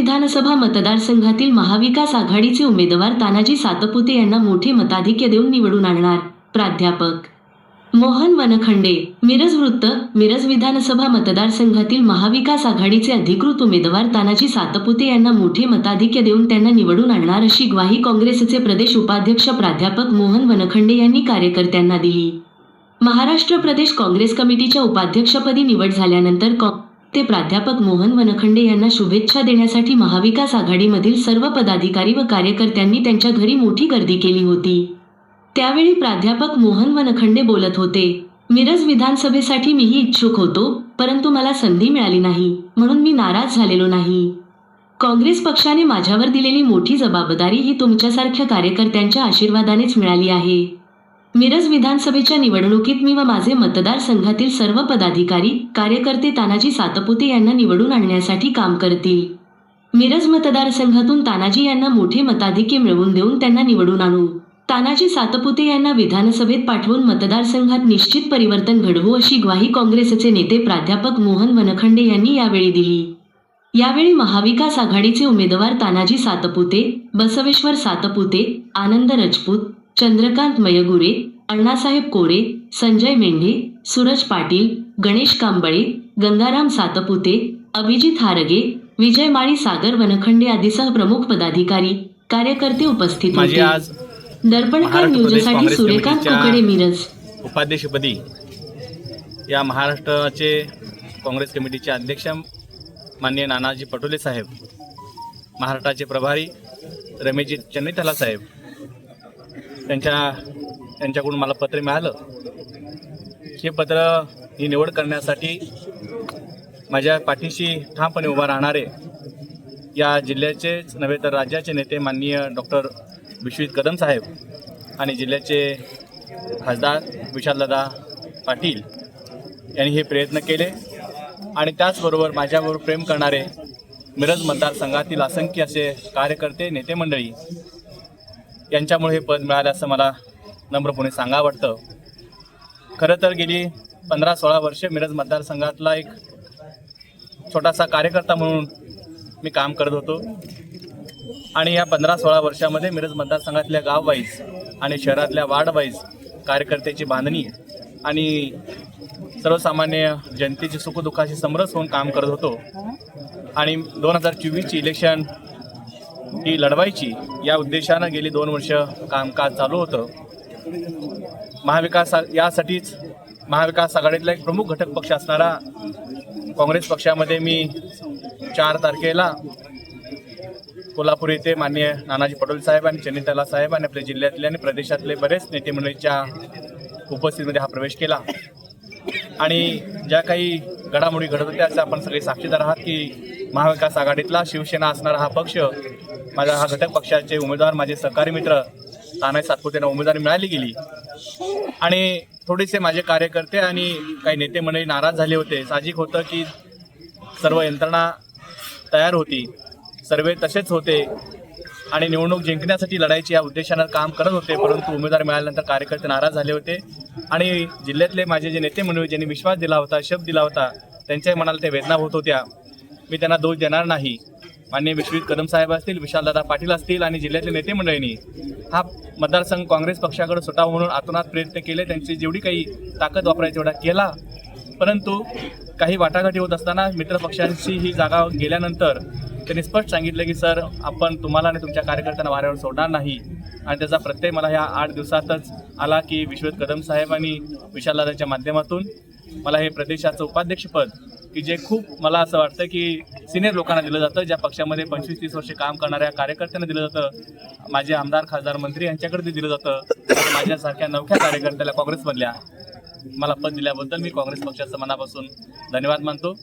विधानसभा मतदारसंघातील महाविकास आघाडीचे उमेदवार तानाजी सातपुते यांना मोठे मताधिक्य देऊन निवडून आणणार. प्राध्यापक. मोहन वनखंडे मिरज वृत्त मिरज विधानसभा मतदारसंघातील महाविकास आघाडीचे अधिकृत उमेदवार तानाजी सातपुते यांना मोठे मताधिक्य देऊन त्यांना निवडून आणणार अशी ग्वाही काँग्रेसचे प्रदेश उपाध्यक्ष प्राध्यापक मोहन वनखंडे यांनी कार्यकर्त्यांना दिली. महाराष्ट्र प्रदेश काँग्रेस कमिटीच्या उपाध्यक्षपदी निवड झाल्यानंतर ते प्राध्यापक मोहन वनखंडे यांना शुभेच्छा देण्यासाठी महाविकास आघाडीमधील सर्व पदाधिकारी व कार्यकर्त्यांनी त्यांच्या घरी मोठी गर्दी केली होती. त्यावेळी प्राध्यापक मोहन वनखंडे बोलत होते मिरज विधानसभेसाठी मीही इच्छुक होतो परंतु मला संधी मिळाली नाही म्हणून मी नाराज झालेलो नाही. काँग्रेस पक्षाने माझ्यावर दिलेली मोठी जबाबदारी ही तुमच्यासारख्या कार्यकर्त्यांच्या आशीर्वादानेच मिळाली आहे. मिरज विधानसभेच्या निवडणुकीत मी व माझे मतदारसंघातील सर्व पदाधिकारी कार्यकर्ते तानाजी सातपुते यांना निवडून आणण्यासाठी काम करतील. मिरज मतदारसंघातून तानाजी यांना मोठे मताधिक्य मिळवून देऊन त्यांना निवडून आणू. तानाजी सातपुते यांना विधानसभेत पाठवून मतदारसंघात निश्चित परिवर्तन घडवू अशी ग्वाही काँग्रेसचे नेते प्राध्यापक मोहन वनखंडे यांनी यावेळी दिली. यावेळी महाविकास आघाडीचे उमेदवार तानाजी सातपुते बसवेश्वर सातपुते आनंद रजपूत चंद्रकांत मयगुरे अण्णासाहेब कोरे संजय मेंढे सूरज पाटील गणेश कांबळे गंगाराम सातपुते अभिजित हारगे विजय माळी सागर वनखंडे आदीसह प्रमुख पदाधिकारी कार्यकर्ते उपस्थित होते. दर्पणकर न्यूजसाठी सूर्यकांत कुकडे मिरज. उपाध्यक्षपदी या महाराष्ट्राचे काँग्रेस कमिटीचे अध्यक्ष माननीय नानाजी पटोले साहेब महाराष्ट्राचे प्रभारी रमेशजी चन्नेतला साहेब त्यांच्या त्यांच्याकडून मला पत्र मिळालं. हे पत्र ही निवड करण्यासाठी माझ्या पाठीशी ठामपणे उभा राहणारे या जिल्ह्याचेच नव्हे तर राज्याचे नेते माननीय डॉक्टर विश्वजित कदम साहेब आणि जिल्ह्याचे खासदार विशालदादा पाटील यांनी हे प्रयत्न केले आणि त्याचबरोबर माझ्याबरोबर प्रेम करणारे मिरज मतदारसंघातील असंख्य असे कार्यकर्ते नेते मंडळी यांच्यामुळे हे पद मिळालं असं मला नम्रपणे सांगा वाटतं. खरं तर गेली पंधरा सोळा वर्षे मिरज मतदारसंघातला एक छोटासा कार्यकर्ता म्हणून मी काम करत होतो. आणि या पंधरा सोळा वर्षामध्ये मिरज मतदारसंघातल्या गाव वाईज आणि शहरातल्या वार्ड वाईज कार्यकर्त्याची बांधणी आणि सर्वसामान्य जनतेची सुखदुःखाशी समरस होऊन काम करत होतो. आणि दोन हजार चोवीसची इलेक्शन ही लढवायची. या उद्देशानं गेली दोन वर्ष कामकाज चालू होतं. महाविकास यासाठीच महाविकास आघाडीतला एक प्रमुख घटक पक्ष असणारा काँग्रेस पक्षामध्ये मी चार तारखेला कोल्हापूर येथे माननीय नानाजी पटोले साहेब आणि चन्नीतला साहेब आणि आपल्या जिल्ह्यातले आणि प्रदेशातले बरेच नेते मंडळीच्या उपस्थितीमध्ये हा प्रवेश केला. आणि ज्या काही घडामोडी घडत होत्या आपण सगळे साक्षीदार आहात की महाविकास आघाडीतला शिवसेना असणारा हा पक्ष माझा हा घटक पक्षाचे उमेदवार माझे सहकारी मित्र तानाय सातपुतेंना उमेदवारी मिळाली गेली. आणि थोडेसे माझे कार्यकर्ते आणि काही नेते मंडळी नाराज झाले होते. साहजिक होतं की सर्व यंत्रणा तयार होती. सर्वे तसेच होते. आणि निवडणूक जिंकण्यासाठी लढायची या उद्देशानं काम करत होते परंतु उमेदवार मिळाल्यानंतर कार्यकर्ते नाराज झाले होते. आणि जिल्ह्यातले माझे जे नेते मंडळी ज्यांनी विश्वास दिला होता शब्द दिला होता त्यांच्याही मनाला ते वेदना होत होत्या. मी त्यांना दोष देणार नाही. माननीय विश्वजित कदम साहेब असतील विशालदादा पाटील असतील आणि जिल्ह्यातील नेते मंडळींनी. हा मतदारसंघ काँग्रेस पक्षाकडे सुटावा म्हणून आतोनात प्रयत्न केले त्यांची जेवढी काही ताकद वापरायची तेवढा केला. परंतु काही वाटाघाटी होत असताना मित्रपक्षांची ही जागा गेल्यानंतर त्यांनी स्पष्ट सांगितलं की सर आपण तुम्हाला आणि तुमच्या कार्यकर्त्यांना वाऱ्यावर सोडणार नाही. आणि त्याचा प्रत्यय मला ह्या आठ दिवसातच आला की विश्वजित कदम साहेब आणि विशालदादाच्या माध्यमातून मला हे प्रदेशाचं उपाध्यक्षपद की जे खूप मला असं वाटतं की सिनियर लोकांना दिलं जातं ज्या पक्षामध्ये पंचवीस तीस वर्षे काम करणाऱ्या कार्यकर्त्यांना दिलं जातं माझे आमदार खासदार मंत्री यांच्याकडे ते दिलं जातं माझ्यासारख्या नवख्या कार्यकर्त्याला काँग्रेसमधल्या मला पद दिल्याबद्दल मी काँग्रेस पक्षाचं मनापासून धन्यवाद मानतो.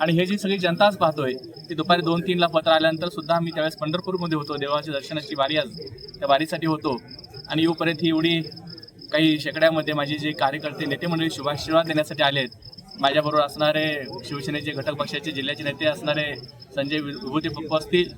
आणि हे जी सगळी जनता आज पाहतोय ती दुपारी दोन तीनला पत्र आल्यानंतर सुद्धा मी त्यावेळेस पंढरपूरमध्ये होतो देवाच्या दर्शनाची वारी आज त्या वारीसाठी होतो. आणि येऊपर्यंत ही एवढी काही शेकड्यामध्ये माझे जे कार्यकर्ते नेते मंडळी शुभाशीर्वाद देण्यासाठी आले आहेत माझ्याबरोबर असणारे शिवसेनेचे घटक पक्षाचे जिल्ह्याचे नेते असणारे संजय विभूती पप्पू असतील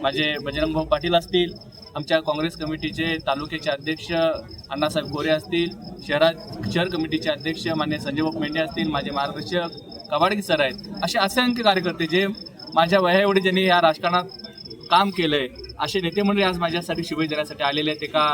माझे बजरंग भाऊ पाटील असतील आमच्या काँग्रेस कमिटीचे तालुक्याचे अध्यक्ष अण्णासाहेब गोरे असतील शहरात शहर कमिटीचे अध्यक्ष मान्य संजय भाऊ मेंढे असतील माझे मार्गदर्शक कबाडगी सर आहेत असे असंख्य कार्यकर्ते जे माझ्या वयाएवढे ज्यांनी या राजकारणात काम केलं आहे असे नेते मंडळी आज माझ्यासाठी शुभेच्छा देण्यासाठी आलेले आहेत. एका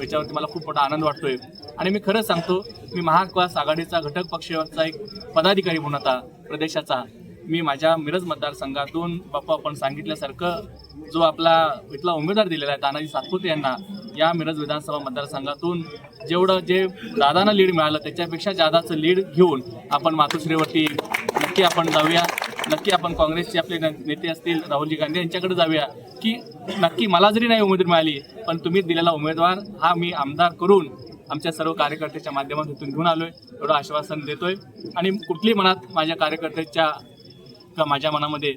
याच्यावरती मला खूप मोठा आनंद वाटतोय. आणि मी खरंच सांगतो मी महाविकास आघाडीचा घटक पक्षाचा एक पदाधिकारी म्हणून आता प्रदेशाचा. मी माझ्या मिरज मतदारसंघातून बाप्पा आपण सांगितल्यासारखं जो आपला इथला उमेदवार दिलेला आहे तानाजी सातपुते यांना या मिरज विधानसभा मतदारसंघातून जेवढं जे दादांना लीड मिळालं त्याच्यापेक्षा जादाचं लीड घेऊन आपण मातोश्रीवरती नक्की आपण जाऊया. नक्की आपण काँग्रेसचे आपले नेते असतील राहुलजी गांधी यांच्याकडे जाऊया की नक्की मला जरी नाही उमेदवारी मिळाली पण तुम्ही दिलेला उमेदवार हा मी आमदार करून आमच्या सर्व कार्यकर्त्याच्या माध्यमातून इथून घेऊन आलोय. एवढं आश्वासन देतोय. आणि कुठली मनात माझ्या कार्यकर्त्याच्या माझ्या मनामध्ये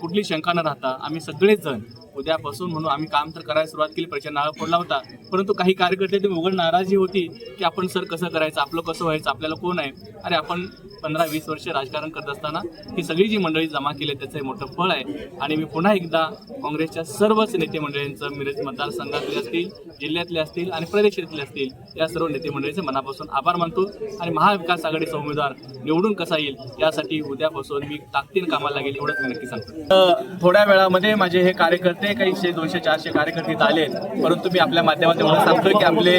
कुठली शंका न राहता आम्ही सगळेच जण उद्यापासून म्हणून आम्ही काम तर करायला सुरुवात केली प्रचार नाळ फोडला होता. परंतु काही कार्यकर्ते ते उघड नाराजी होती की आपण सर कसं करायचं आपलं कसं व्हायचं आपल्याला कोण आहे? अरे आपण पंधरा वीस वर्ष राजकारण करत असताना ही सगळी जी मंडळी जमा केली आहे, त्याचं हे मोठं फळ आहे. आणि मी पुन्हा एकदा काँग्रेसच्या सर्वच नेते मंडळींचं मिरज मतदारसंघातले असतील जिल्ह्यातले असतील आणि प्रदेशातले असतील या सर्व नेते मंडळींचे मनापासून आभार मानतो. आणि महाविकास आघाडीचा उमेदवार निवडून कसा येईल यासाठी उद्यापासून मी ताकदीन कामाला लागेल एवढंच मी नक्की सांगतो. थोड्या वेळामध्ये माझे हे कार्यकर्ते काही शे दोनशे चारशे कार्यकर्ते इथं आले परंतु मी आपल्या माध्यमातून एवढं सांगतोय की आपले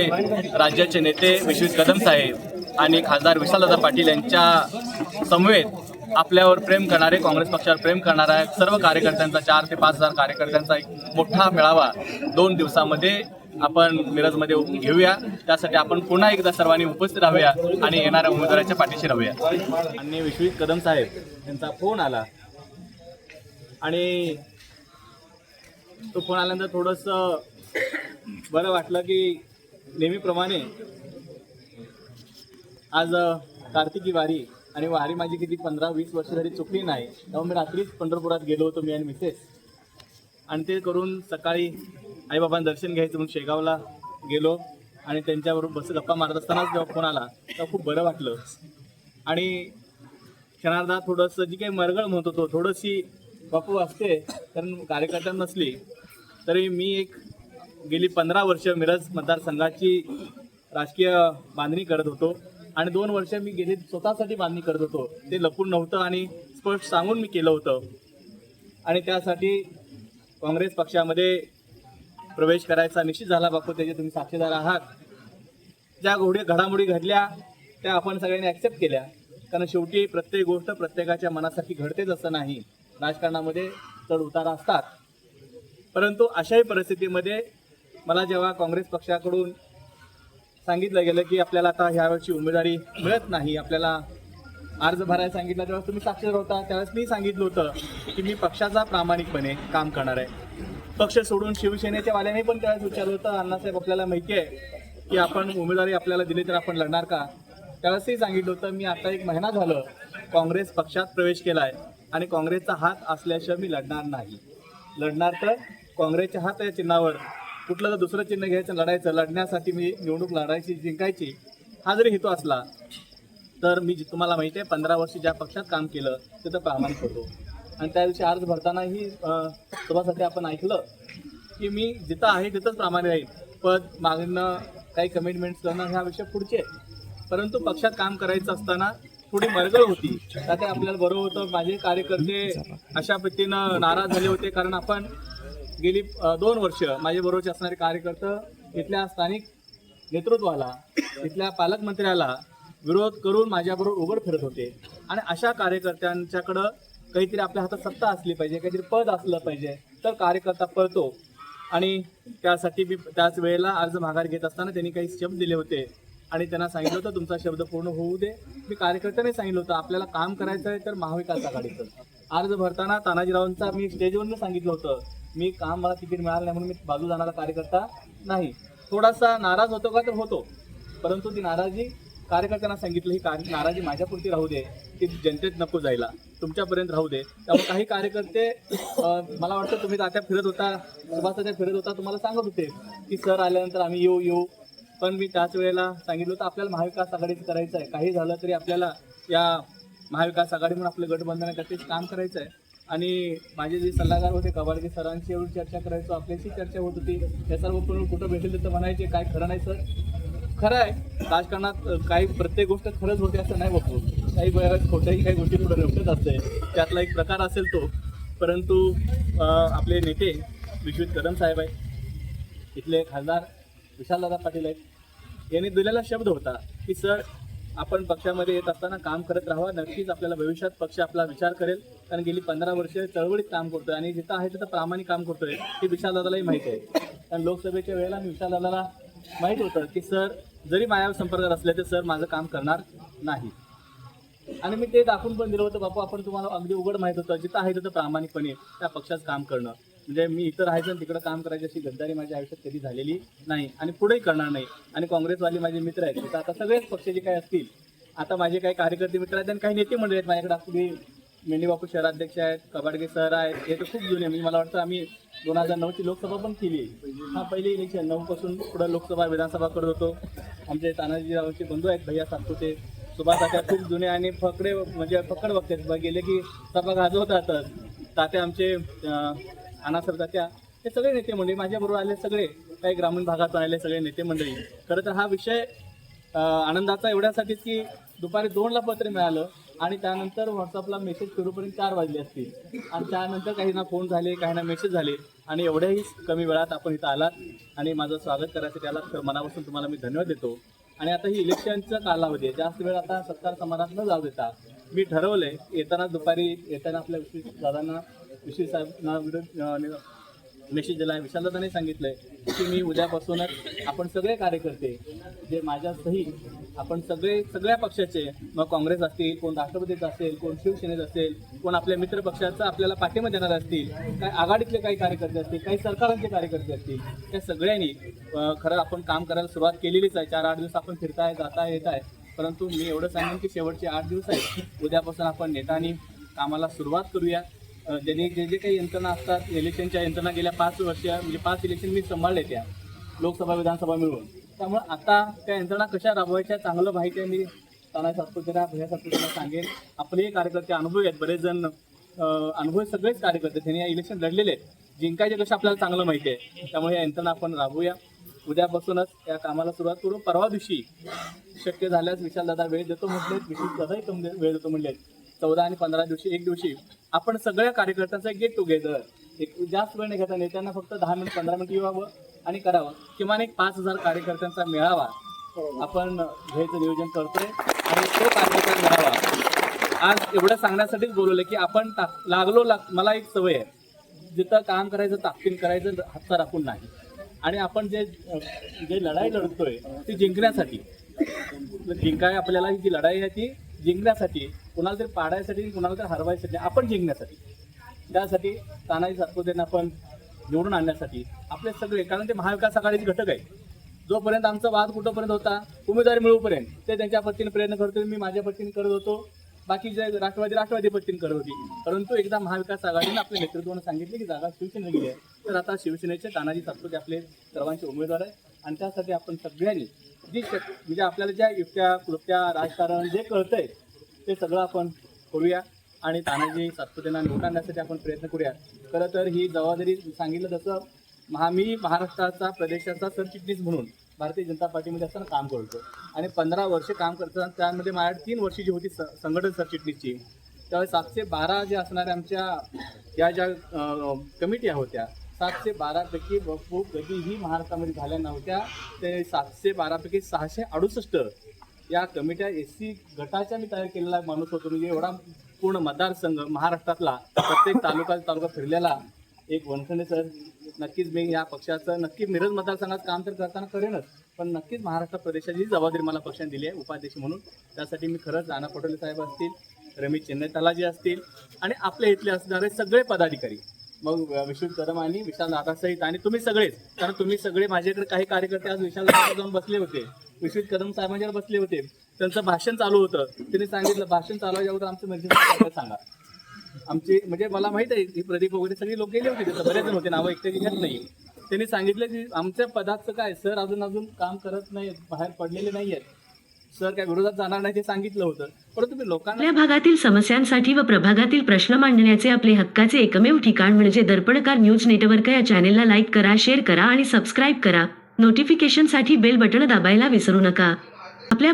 राज्याचे नेते विश्वित कदम साहेब आणि खासदार विशालदादा पाटील यांच्या समवेत आपल्यावर प्रेम करणारे काँग्रेस पक्षावर प्रेम करणाऱ्या सर्व कार्यकर्त्यांचा चार ते पाच हजार कार्यकर्त्यांचा एक मोठा मेळावा दोन दिवसामध्ये आपण मिरजमध्ये घेऊया. त्यासाठी आपण पुन्हा एकदा सर्वांनी उपस्थित राहूया आणि येणाऱ्या उमेदवाराच्या पाठीशी राहूया. आणि विश्वित कदम साहेब यांचा फोन आला. आणि तो फोन आल्यानंतर थोडंसं बरं वाटलं की नेहमीप्रमाणे आज कार्तिकी वारी आणि वारी माझी किती पंधरा वीस वर्ष झाली चुकली नाही त्यामुळे मी रात्रीच पंढरपुरात गेलो होतो मी आणि मिसेस. आणि ते करून सकाळी आईबाबांना दर्शन घ्यायचं म्हणून शेगावला गेलो आणि त्यांच्याबरोबर बस गप्पा मारत असतानाच जेव्हा फोन आला तेव्हा खूप बरं वाटलं. आणि क्षणार्धात थोडंसं जी काही मरगळ म्हणत होतो थोडीशी बापू असते कारण कार्यकर्ता नसली तरी मी एक गेली पंधरा वर्ष मिरज मतदारसंघाची राजकीय बांधणी करत होतो. आणि दोन वर्ष मी गेली स्वतःसाठी बांधणी करत होतो. ते लपून नव्हतं आणि स्पष्ट सांगून मी केलं होतं. आणि त्यासाठी काँग्रेस पक्षामध्ये प्रवेश करायचा निश्चित झाला बापू त्याचे तुम्ही साक्षीदार आहात. ज्या घोडी घडामोडी घडल्या त्या आपण सगळ्यांनी ॲक्सेप्ट केल्या. कारण शेवटी प्रत्येक गोष्ट प्रत्येकाच्या मनासाठी घडतेच असं नाही. राजकारणामध्ये चढ उतार असतात. परंतु अशाही परिस्थितीमध्ये मला जेव्हा काँग्रेस पक्षाकडून सांगितलं गेलं की आपल्याला आता ह्यावेळची उमेदवारी मिळत नाही आपल्याला अर्ज भरायला सांगितला तेव्हा तुम्ही साक्षर होता त्यावेळेस मी सांगितलं होतं की मी पक्षाचा प्रामाणिकपणे काम करणार आहे. पक्ष सोडून शिवसेनेच्या वाल्याने पण त्यावेळेस विचारलं होतं अण्णासाहेब आपल्याला माहिती आहे की आपण उमेदवारी आपल्याला दिली तर आपण लढणार का? त्यावेळेसही सांगितलं होतं मी आता एक महिना झालं काँग्रेस पक्षात प्रवेश केला आहे आणि काँग्रेसचा हात असल्याशिवाय मी लढणार नाही. लढणार तर काँग्रेसच्या हात या चिन्हावर. कुठलं तर दुसरं चिन्ह घ्यायचं लढायचं. लढण्यासाठी मी निवडणूक लढायची जिंकायची हा जरी हेतू असला तर मी तुम्हाला माहिती आहे पंधरा वर्ष ज्या पक्षात काम केलं तिथं प्रामाणिक होतो. आणि त्या दिवशी अर्ज भरतानाही सभासाठी आपण ऐकलं की मी जिथं आहे तिथंच प्रामाणिक राहील पद मागणं काही कमिटमेंट्स करणं ह्या विषय पुढचे आहेत. परंतु पक्षात काम करायचं असताना थोडी मरगळ होती. त्यात आपल्याला बरं होतं. माझे कार्यकर्ते अशा पद्धतीनं नाराज झाले होते. कारण आपण गेली दोन वर्ष माझे बरोबरचे असणारे कार्यकर्ते इथल्या स्थानिक नेतृत्वाला इथल्या पालकमंत्र्याला विरोध करून माझ्याबरोबर उघड फिरत होते. आणि अशा कार्यकर्त्यांच्याकडं काहीतरी आपल्या हातात सत्ता असली पाहिजे काहीतरी पद असलं पाहिजे तर कार्यकर्ता पळतो. आणि त्यासाठी मी त्याच वेळेला अर्ज माघार घेत असताना त्यांनी काही शब्द दिले होते. आणि त्यांना सांगितलं होतं तुमचा शब्द पूर्ण होऊ दे. मी कार्यकर्त्याने सांगितलं होतं आपल्याला काम करायचं आहे तर महाविकास आघाडीचं. अर्ज भरताना तानाजीरावांचा मी स्टेजवरून सांगितलं होतं मी काम मला तिकीट मिळालं नाही म्हणून मी बाजू जाणारा कार्यकर्ता नाही. थोडासा नाराज होतो का? तर होतो. परंतु ती नाराजी कार्यकर्त्यांना सांगितलं ही कार- नाराजी माझ्यापुरती राहू दे. ती जनतेत नको जायला. तुमच्यापर्यंत राहू दे. त्यामुळे काही कार्यकर्ते मला वाटतं तुम्ही तात्या फिरत होता सभासद्या फिरत होता तुम्हाला सांगत होते की सर आल्यानंतर आम्ही येऊ येऊ. पण मी त्याच वेळेला सांगितलं होतं आपल्याला महाविकास आघाडीचं करायचं आहे काही झालं तरी आपल्याला या महाविकास आघाडी म्हणून आपलं गठबंधन आहे काम करायचं आहे आणि माझे जे सल्लागार होते कबाडगे सरांशी एवढी चर्चा करायचो आपल्याशी चर्चा होत होती. या सर्व पण कुठं भेटेल तर म्हणायचे काय खरं नाही सर. खरं आहे. राजकारणात काही प्रत्येक गोष्ट खरंच होते असं नाही बघतो काही बऱ्याच खोट्याही काही गोष्टी पुढे निपटत असते. त्यातला एक प्रकार असेल तो. परंतु आपले नेते विश्वित कदम साहेब आहेत. इथले खासदार विशालदादा पाटील आहेत. यांनी दिलेला शब्द होता की सर आपण पक्षामध्ये येत असताना काम करत राहावा. नक्कीच आपल्याला भविष्यात पक्ष आपला विचार करेल. कारण गेली पंधरा वर्ष चळवळीत काम करतोय आणि जिथं आहे तिथं प्रामाणिक काम करतोय हे विशालदादालाही माहिती आहे. कारण लोकसभेच्या वेळेला मी विशालदादाला माहीत होतं की सर जरी माझ्या संपर्कात असले तर सर माझं काम करणार नाही. आणि मी ते दाखवून पण दिलं होतं बापू आपण तुम्हाला अगदी उघड माहीत होतं. जिथं आहे तिथं प्रामाणिकपणे त्या पक्षाचं काम करणं. म्हणजे मी इथं राहायचं आणि तिकडं काम करायची अशी गद्दारी माझ्या आयुष्यात कधी झालेली नाही आणि पुढेही करणार नाही. आणि काँग्रेसवाले माझे मित्र आहेत. तर आता सगळेच पक्ष जे काही असतील आता माझे काही कार्यकर्ते मित्र आहेत आणि काही नेते मंडळी आहेत माझ्याकडे. आपली मेंढीबापू शहराध्यक्ष आहेत कबाडगे सर आहेत हे तर खूप जुने म्हणजे मला वाटतं आम्ही दोन हजार नऊची लोकसभा पण केली हा पहिले इलेक्शन नऊपासून पुढं लोकसभा विधानसभा करत होतो. आमचे तानाजीरावचे बंधू आहेत भैया सातपुते. सुभाष तात्या खूप जुने आणि फकडे म्हणजे फकड बघतात गेले की सभा गाजवतातच. तात्या आमचे अनासरदात्या हे सगळे नेते मंडळी माझ्याबरोबर आले सगळे काही ग्रामीण भागातून आले सगळे नेते मंडळी. खरं तर हा विषय आनंदाचा एवढ्यासाठीच की दुपारी दोनला पत्र मिळालं आणि त्यानंतर व्हॉट्सअपला मेसेज करूपर्यंत चार वाजले असतील. आणि त्यानंतर काही ना फोन झाले काही ना मेसेज झाले. आणि एवढ्याही कमी वेळात आपण इथं आलात आणि माझं स्वागत करायसाठी आलात तर मनापासून तुम्हाला मी धन्यवाद देतो. आणि आता ही इलेक्शनचा कालावधी आहे जास्त वेळ आता सत्कार समारात न जाऊ देता मी ठरवलंय येताना दुपारी येताना आपल्या विशेष दादांना विशेष साहेबांना विरोध मेसेज दिला आहे सांगितलं सांगितलंय की मी उद्यापासूनच आपण सगळे कार्यकर्ते जे माझ्या सही आपण सगळे सगळ्या पक्षाचे मग काँग्रेस असतील कोण राष्ट्रपतीचं असेल कोण शिवसेनेचं असेल कोण आपल्या मित्र पक्षाचा आपल्याला पाठिंबा देणार असतील काही आघाडीतले काही कार्यकर्ते असतील काही सरकारांचे कार्यकर्ते असतील त्या सगळ्यांनी खरं आपण काम करायला सुरुवात केलेलीच आहे. चार आठ दिवस आपण फिरताय जाताय येत आहे परंतु मी एवढं सांगेन की शेवटचे आठ दिवस आहेत. उद्यापासून आपण नेतानी कामाला सुरुवात करूया. ज्यांनी जे जे काही यंत्रणा असतात इलेक्शनच्या यंत्रणा गेल्या पाच वर्ष म्हणजे पाच इलेक्शन मी सांभाळले त्या लोकसभा विधानसभा मिळून. त्यामुळे आता त्या यंत्रणा कशा राबवायच्या चांगलं माहिती आहे मी. ताना सातपुतेला भैया सातपुतेला सांगेन. आपलेही कार्यकर्ते अनुभवी आहेत बरेच जण अनुभव सगळेच कार्यकर्ते. त्यांनी या इलेक्शन लढलेले आहेत. जिंकायचे कसं आपल्याला चांगलं माहिती आहे. त्यामुळे या यंत्रणा आपण राबवूया. उद्यापासूनच या कामाला सुरुवात करू. परवा दिवशी शक्य झाल्यास विशालदादा वेळ देतो म्हटले विशाल दादाही कम वेळ देतो म्हणले चौदा आणि पंधरा दिवशी एक दिवशी आपण सगळ्या कार्यकर्त्यांचा गेट टुगेदर एक जास्त वेळ नाही घेता नेत्यांना फक्त दहा मिनिट पंधरा मिनिट येवावं आणि करावं. किमान एक पाच हजार कार्यकर्त्यांचा मेळावा आपण घ्यायचं नियोजन करतोय आणि तो कार्यकर्ता मेळावा. आज एवढं सांगण्यासाठीच बोलवलं की आपण ता- लागलो लाग मला एक सवय आहे. जिथं काम करायचं ताकदीन करायचं हातचा राखून नाही. आणि आपण जे जे लढाई लढतोय ती जिंकण्यासाठी. जिंकाय आपल्याला जी लढाई आहे ती जिंकण्यासाठी कुणाला तरी पाडायसाठी कुणाला तरी हरवायसाठी आपण जिंकण्यासाठी. त्यासाठी तानाजी सातपुतेंना आपण निवडून आणण्यासाठी आपले सगळे कारण ते महाविकास आघाडीचे घटक आहे जोपर्यंत आमचा वाद कुठंपर्यंत होता उमेदवारी मिळूपर्यंत ते त्यांच्या पत्तीने प्रयत्न करतो मी माझ्या पत्तीने करत होतो. बाकी जे राष्ट्रवादी राष्ट्रवादी पत्तीने करत होती. परंतु एकदा महाविकास आघाडीने आपल्या नेतृत्वाने सांगितले की जागा शिवसेनेला गेली आहे. तर आता शिवसेनेचे तानाजी सातपुते आपले सर्वांचे उमेदवार आहे आणि त्यासाठी आपण सगळ्यांनी जी शक म्हणजे आपल्याला ज्या युक्त्या कृत्या राजकारण जे कळतंय ते सगळं आपण करूया. आणि तानाजी सातपुतेंना निवडून आणण्यासाठी आपण प्रयत्न करूया. खरं तर ही जबाबदारी सांगितलं तसं महा मी महाराष्ट्राचा प्रदेशाचा सरचिटणीस म्हणून भारतीय जनता पार्टीमध्ये असताना काम करतो आणि पंधरा वर्ष काम करताना त्यामध्ये माझ्या तीन वर्षी जी होती स संघटन सरचिटणीसची त्यावेळेस सातशे बारा जे असणाऱ्या आमच्या या ज्या कमिट्या होत्या सातशे बारापैकी भरपूर कधीही महाराष्ट्रामध्ये झाल्या नव्हत्या. ते सातशे बारापैकी सहाशे अडुसष्ट या कमिट्या एस सी गटाच्या मी तयार केलेला माणूस होतो. म्हणजे एवढा पूर्ण मतदारसंघ महाराष्ट्रातला प्रत्येक तालुका तालुका फिरलेला एक वनखंडे सर. नक्कीच मी या पक्षाचं नक्की मिरज मतदारसंघात काम तर करताना करेनच पण नक्कीच महाराष्ट्र प्रदेशाची जबाबदारी मला पक्षाने दिली आहे उपाध्यक्ष म्हणून. त्यासाठी मी खरंच राणा पटोले साहेब असतील रमेश चेन्नई तलाजी असतील आणि आपल्या इथले असणारे सगळे पदाधिकारी मग विश्व कदम आणि विशाल नाथासहित आणि तुम्ही सगळेच कारण तुम्ही सगळे माझ्याकडे काही कार्यकर्ते आज विशाल दादा जाऊन बसले होते. विश्वित कदम साहेबांच्यावर बसले होते. त्यांचं भाषण चालू होतं. त्यांनी सांगितलं भाषण चालवायच्या अगोदर आमचं म्हणजे सांगा. आमचे म्हणजे मला माहीत आहे ही प्रदीप वगैरे सगळी लोक गेले होते तिथं बरेच जण होते नावं एकटे घेत नाही. त्यांनी सांगितलं की आमच्या पदाचं काय सर अजून अजून काम करत नाहीत बाहेर पडलेले नाही आहेत सर काय विरोधात जाणार नाही ते सांगितलं होतं. परंतु मी लोकांना आपल्या भागातील समस्यांसाठी व प्रभागातील प्रश्न मांडण्याचे आपले हक्काचे एकमेव ठिकाण म्हणजे दर्पणकार न्यूज नेटवर्क या चॅनेलला लाईक करा शेअर करा आणि सबस्क्राईब करा. नोटिफिकेशनसाठी बेल बटण दाबायला विसरू नका. आपल्या